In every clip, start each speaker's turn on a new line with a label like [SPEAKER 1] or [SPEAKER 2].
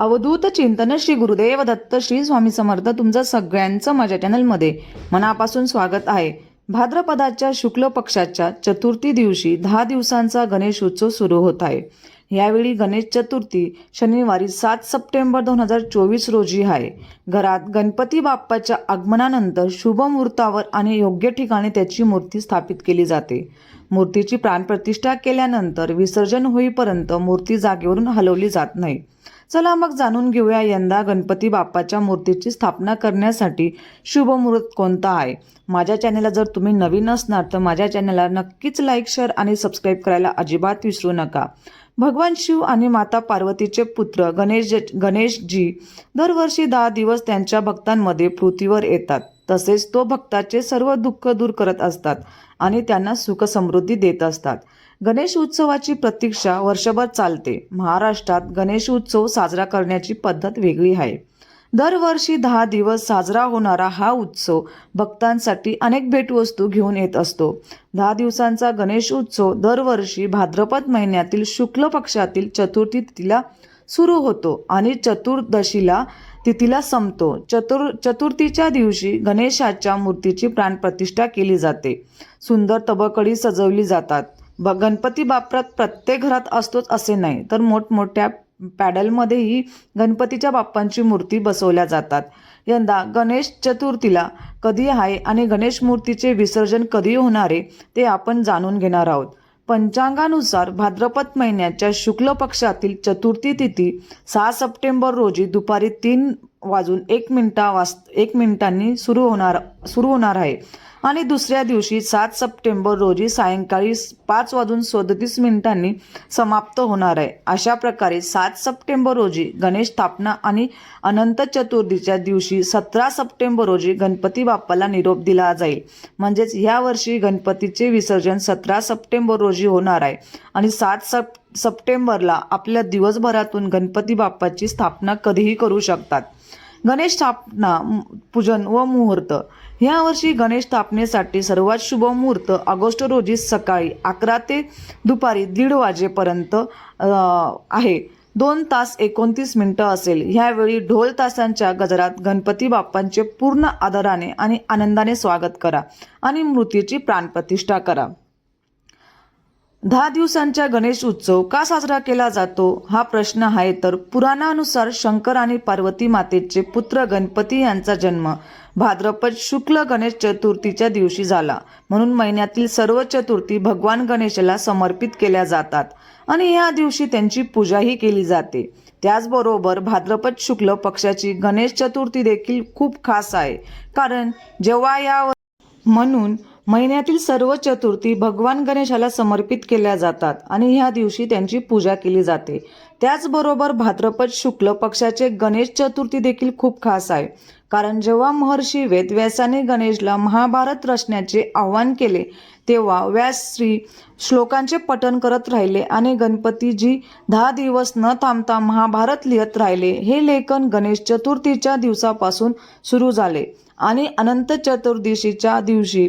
[SPEAKER 1] अवधूत चिंतन श्री गुरुदेव दत्त श्री स्वामी समर्थ तुमचं सगळ्यांचं माझ्या चॅनलमध्ये मनापासून स्वागत आहे. भाद्रपदाच्या शुक्ल पक्षाच्या चतुर्थी दिवशी दहा दिवसांचा गणेश उत्सव सुरू होत आहे. यावेळी गणेश चतुर्थी शनिवारी सात सप्टेंबर दोन हजार चोवीस रोजी आहे. घरात गणपती बाप्पाच्या आगमनानंतर शुभ मुहूर्तावर आणि योग्य ठिकाणी त्याची मूर्ती स्थापित केली जाते. मूर्तीची प्राणप्रतिष्ठा केल्यानंतर विसर्जन होईपर्यंत मूर्ती जागेवरून हलवली जात नाही. चला मग जाणून घेऊया यंदा गणपती बाप्पाच्या मूर्तीची स्थापना करण्यासाठी शुभ मुहूर्त कोणता आहे. माझ्या चॅनलला जर तुम्ही नवीन असणार तर माझ्या चॅनलला नक्कीच लाईक शेअर आणि सबस्क्राईब करायला अजिबात विसरू नका. भगवान शिव आणि माता पार्वतीचे पुत्र गणेश गणेशजी दरवर्षी दहा दिवस त्यांच्या भक्तांमध्ये पृथ्वीवर येतात. तसेच तो भक्ताचे सर्व दुःख दूर करत असतात आणि त्यांना सुख समृद्धी देत असतात. गणेश उत्सवाची प्रतीक्षा वर्षभर चालते. महाराष्ट्रात गणेश उत्सव साजरा करण्याची पद्धत वेगळी आहे. दरवर्षी दहा दिवस साजरा होणारा हा उत्सव भक्तांसाठी अनेक भेटवस्तू घेऊन येत असतो. दहा दिवसांचा गणेश उत्सव दरवर्षी भाद्रपद महिन्यातील शुक्ल पक्षातील चतुर्थी तिला सुरू होतो आणि चतुर्दशीला तिथीला संपतो. चतुर चतुर्थीच्या दिवशी गणेशाच्या मूर्तीची प्राणप्रतिष्ठा केली जाते. सुंदर तबकडी सजवली जातात. ब गणपती बापरात प्रत्येक घरात असतोच असे नाही तर मोठमोठ्या पॅडलमध्येही गणपतीच्या बाप्पांची मूर्ती बसवल्या जातात. यंदा गणेश चतुर्थीला कधी आहे आणि गणेश मूर्तीचे विसर्जन कधी होणार आहे ते आपण जाणून घेणार आहोत. पंचांगानुसार भाद्रपद महिन्याच्या शुक्ल पक्षातील चतुर्थी तिथी सहा सप्टेंबर रोजी दुपारी तीन वाजून एक मिनिटा वाज एक मिनिटांनी सुरू होणार. सुरू होणार आहे. आणि दुसऱ्या दिवशी सात सप्टेंबर रोजी सायंकाळी पाच वाजून सदतीस मिनिटांनी समाप्त होणार आहे. अशा प्रकारे सात सप्टेंबर रोजी गणेश स्थापना आणि अनंत चतुर्थीच्या दिवशी सतरा सप्टेंबर रोजी गणपती बाप्पाला निरोप दिला जाईल. म्हणजेच ह्या वर्षी गणपतीचे विसर्जन सतरा सप्टेंबर रोजी होणार आहे. आणि सात सप सप्टेंबरला आपल्या दिवसभरातून गणपती बाप्पाची स्थापना कधीही करू शकतात. गणेश स्थापना पूजन व मुहूर्त. यावर्षी गणेश स्थापनेसाठी सर्वात शुभ मुहूर्त ऑगस्ट रोजी सकाळी अकरा ते दुपारी दीड वाजेपर्यंत आहे. दोन तास एकोणतीस मिनिटं असेल. ह्यावेळी ढोल तासांच्या गजरात गणपती बाप्पांचे पूर्ण आदराने आणि आनंदाने स्वागत करा आणि मूर्तीची प्राणप्रतिष्ठा करा. दहा दिवसांचा गणेश उत्सव का साजरा केला जातो? हा प्रश्न आहे. तर पुराणानुसार शंकर आणि पार्वती मातेचे पुत्र गणपती यांचा जन्म भाद्रपद शुक्ल गणेश चतुर्थीच्या दिवशी झाला. म्हणून महिन्यातील सर्व चतुर्थी भगवान गणेशाला समर्पित केल्या जातात आणि या दिवशी त्यांची पूजाही केली जाते. त्याचबरोबर भाद्रपद शुक्ल पक्षाची गणेश चतुर्थी देखील खूप खास आहे. कारण जेव्हा या म्हणून महिन्यातील सर्व चतुर्थी भगवान गणेशाला समर्पित केल्या जातात आणि ह्या दिवशी त्यांची पूजा केली जाते. त्याचबरोबर भाद्रपद शुक्ल पक्षाचे गणेश चतुर्थी देखील खूप खास आहे. कारण जेव्हा महर्षी वेदव्यासाने गणेशला महाभारत रचण्याचे आव्हान केले तेव्हा व्यास श्री श्लोकांचे पठण करत राहिले आणि गणपतीजी दहा दिवस न थांबता महाभारत लिहित राहिले. हे लेखन गणेश चतुर्थीच्या दिवसापासून सुरू झाले आणि अनंत चतुर्दशीच्या दिवशी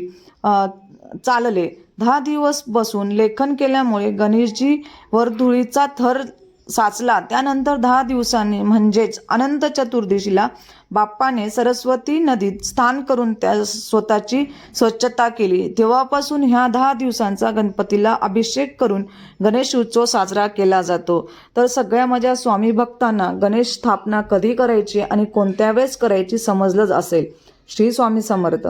[SPEAKER 1] चालले. दहा दिवस बसून लेखन केल्यामुळे गणेशजी वर धुळीचा थर साचला. त्यानंतर दहा दिवसांनी म्हणजेच अनंत चतुर्दशीला बाप्पाने सरस्वती नदीत स्थान करून त्या स्वतःची स्वच्छता केली. तेव्हापासून ह्या दहा दिवसांचा गणपतीला अभिषेक करून गणेश उत्सव साजरा केला जातो. तर सगळ्या माझ्या स्वामी भक्तांना गणेश स्थापना कधी करायची आणि कोणत्या वेळेस करायची समजलंच असेल. श्री स्वामी समर्थ.